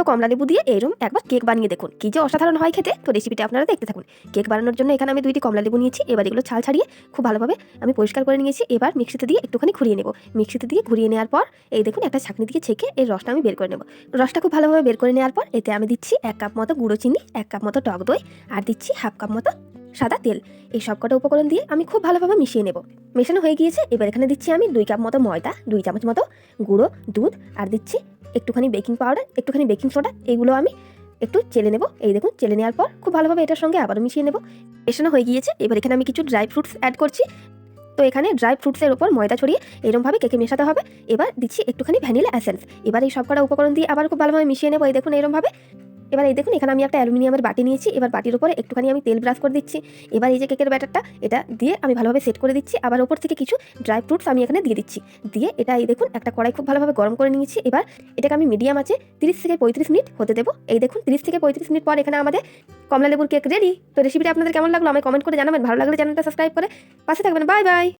দুটো কমলা লেবু দিয়ে এরম একবার কেক বানিয়ে দেখুন। কি যে অসাধারণ হয় খেতে। তো রেসিপিটা আপনারা দেখতে থাকুন। কেক বানানোর জন্য এখানে আমি দুইটি কমলা লেবু নিয়েছি। এবার এগুলো ছাল ছাড়িয়ে খুব ভালোভাবে আমি পরিষ্কার করে নিয়েছি। এবার মিক্সিতে দিয়ে একটুখানি ঘুরিয়ে নেব। মিক্সিতে দিয়ে ঘুরিয়ে নেওয়ার পর এই দেখুন একটা ছাঁকনি দিয়ে ছেঁকে এই রসটা আমি বের করে নেব। রসটা খুব ভালোভাবে বের করে নেওয়ার পর এতে আমি দিচ্ছি এক কাপ মতো গুঁড়ো চিনি, এক কাপ মতো টক দই আর দিচ্ছি হাফ কাপ মতো সাদা তেল। এই সবকটা উপকরণ দিয়ে আমি খুব ভালোভাবে মিশিয়ে নেব। মেশানো হয়ে গিয়েছে। এবার এখানে দিচ্ছি আমি দুই কাপ মতো ময়দা, দুই চামচ মতো গুঁড়ো, দুধ আর দিচ্ছি একটুখানি বেকিং পাউডার একটুখানি বেকিং সোডা এগুলো আমি একটু চেলে নেব। এই দেখুন, চেলে নেওয়ার পর খুব ভালোভাবে এটার সঙ্গে আবারও মিশিয়ে নেব। মেশানো হয়ে গিয়েছে, এবার এখানে আমি কিছু ড্রাই ফ্রুটস অ্যাড করছি। তো এখানে ড্রাই ফ্রুটসের ওপর ময়দা ছড়িয়ে এরমভাবে কেকে মেশাতে হবে। এবার দিচ্ছি একটুখানি ভ্যানিলা অ্যাসেন্স এবার এই সবকটা উপকরণ দিয়ে আবার খুব ভালোভাবে মিশিয়ে নেব, এই দেখুন, এরমভাবে। এবার এই দেখুন, এখানে আমি একটা অ্যালুমিনিয়ামের বাটি নিয়েছি। এবার বাটির উপরে একটুখানি আমি তেল ব্রাশ করে দিচ্ছি। এবার এই যে কেকের ব্যাটারটা, এটা দিয়ে আমি ভালোভাবে সেট করে দিচ্ছি। আবার ওপর থেকে কিছু ড্রাই ফ্রুটস আমি এখানে দিয়ে দিচ্ছি। দিয়ে এটা এই দেখুন, একটা কড়াই খুব ভালোভাবে গরম করে নিয়েছি। এবার এটাকে আমি মিডিয়াম আছে তিরিশ থেকে পঁয়ত্রিশ মিনিট হতে দেবো। এই দেখুন, তিরিশ থেকে পঁয়ত্রিশ মিনিট পর এখানে আমাদের কমলা লেবুর কেক রেডি তো রেসিপিটা আপনাদের কেমন লাগল আমি কমেন্ট করে জানাবেন। ভালো লাগলে চ্যানেলটা সাবস্ক্রাইব করে পাশে থাকবেন। Bye bye